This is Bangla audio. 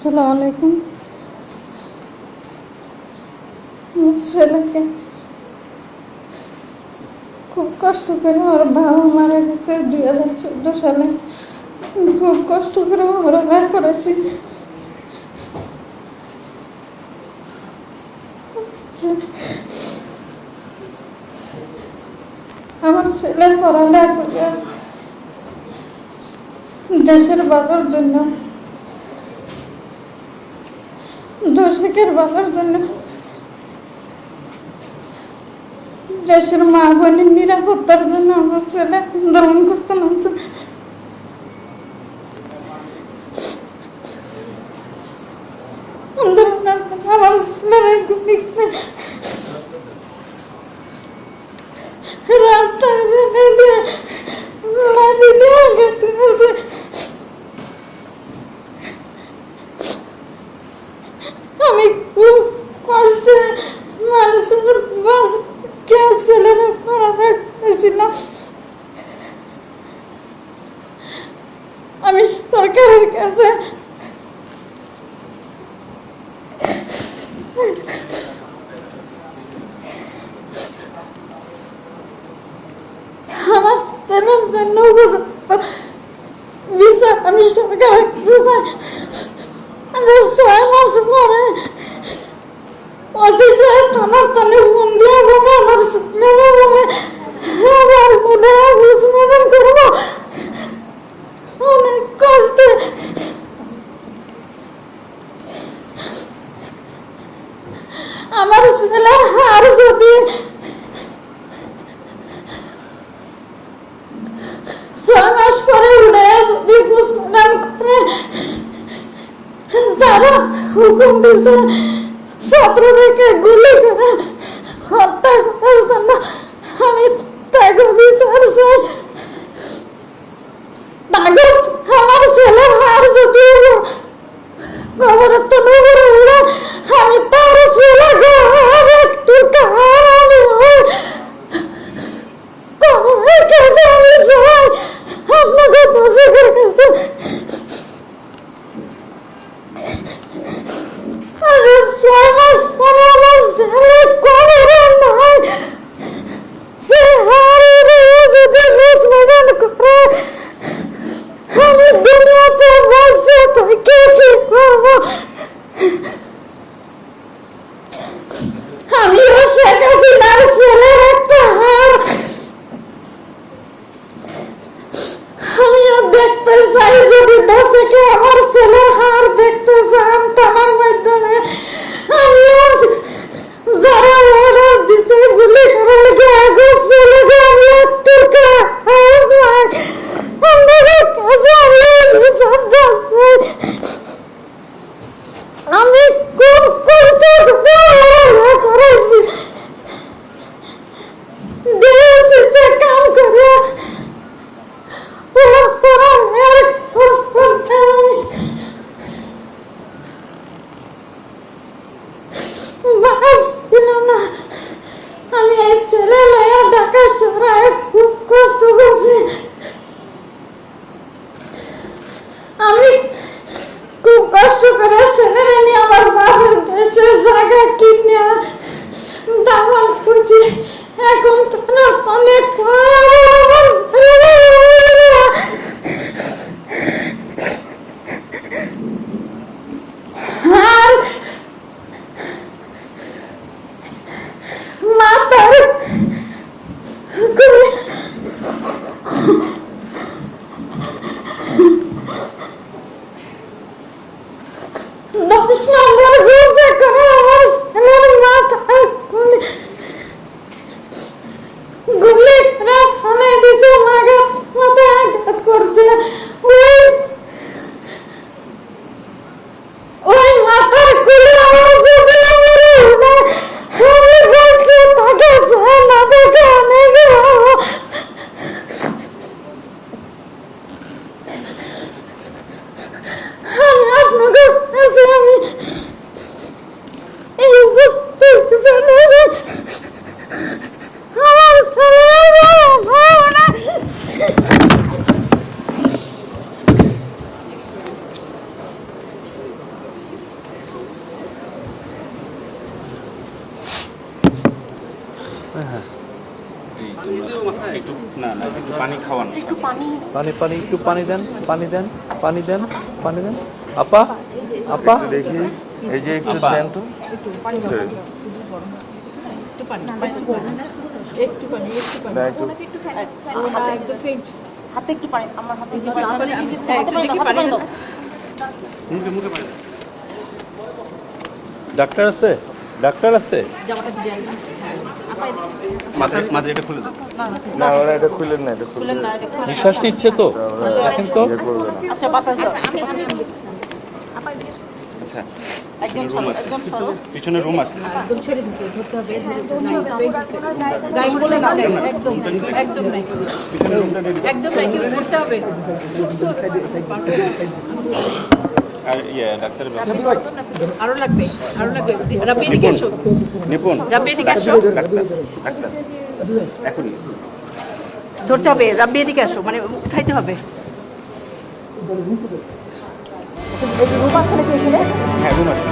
আসসালামু আলাইকুম ছেলেকে খুব কষ্ট করে ওর বাবা মারা গেছে দুই হাজার চোদ্দ সালে। খুব কষ্ট করে ওরা বের করেছি। আমার ছেলে পড়ালেখা করে দেশের বাবার জন্য দর্শকের ভালোর জন্য দেশের মা বোনের নিরাপত্তার জন্য আমার ছেলে আন্দোলন করতে নামছে আমার ছেলেরা গুলি করে রাস্তায় বেঁধে দিয়ে লাঠি দিয়ে আঘাত করেছে আমি খুব কষ্টে মানুষের বাস কেউ ছেলেরা পড়াতে করেছিলাম আমি সরকারের কাছে আমার ছেলের জন্য উপযুক্ত বিষয় আমি সরকারের কাছে চাই যে ছয় মাস পরে পঁচিশ হাজার টানার টানে ফোন দিয়ে বলে আমার ছেলেরা বলে আমার মনে বুঝমেন করব অনেক কষ্টে আমার ছেলে হার যদি ছয় মাস পরে উঠে যদি বুঝমেন করে যারা হুকুম দিছে ছাত্রদেরকে গুলি করে হত্যা করার জন্য আমি তাকে বিচার চাই তাকে আমার ছেলের হার যদি খবরের তো নগরে উড়ে আমি তার ছেলেকে আর একটু কারণ খবরের কাছে আমি চাই আপনাকে দোষের কাছে আরে ছয় মাস পরে আমার ছেলে খবরে নাই সে হারিয়ে যদি বুঝবেন করে আমি দুনিয়াতে বসে থেকে কি করব আমিও শেখ হাসিনার ছেলের একটা হার আমিও দেখতে যদি দশকে আমার ছেলের হার দেখতে চান টানার মাধ্যমে। আমিও যারা অর্ডার দিতে গুলি করে লেগে আগে ছেলেকে আমি একটু হার চাই কাছে আমি আমি খুব কষ্ট করেছি? দিয়েছি কাম করে What? না না একটু পানি খাওয়ান পানি পানি পানি একটু পানি দেন পানি দেন পানি দেন পানি দেন। আপা আপা। দেখি এই যে একটু দেন তো। একটু পানি একটু। পানি একটু পানি না, একটু হাতে একটু ফেন্ট হাতে একটু পানি আমার হাতে একটু পানি পানি, একটু দেখি পানি দাও। মুখে মুখে পানি দেন। ডাক্তার আছে? ডাক্তার আছে? জামাটা না ওরা এটা খুলেন না এটা খুলে খুলেন না, নিঃশ্বাস নিচ্ছে তো দেখেন তো আচ্ছা বাতাস আমি আমি আমি আচ্ছা একদম সরো পিছনে রুম আছে। একদম ছেড়ে দিছে ধরতে হবে ধরে নাই পেট দিছে গাইন বলে না একদম একদম নাই। পিছনে রুমটা দিয়ে দিন। একদম নাই ধরতে হবে। আর ইয়ে ডাক্তারের আরও লাগবে আরও লাগবে। রাব্বি এদিকে এসো। নিপুণ। রাব্বি এদিকে এসো। ডাক্তার ডাক্তার। এখনই। ধরতে হবে রাব্বি এদিকে আসো মানে উঠাইতে হবে। রূপ আছে নাকি এখানে? হ্যাঁ রুম আছে।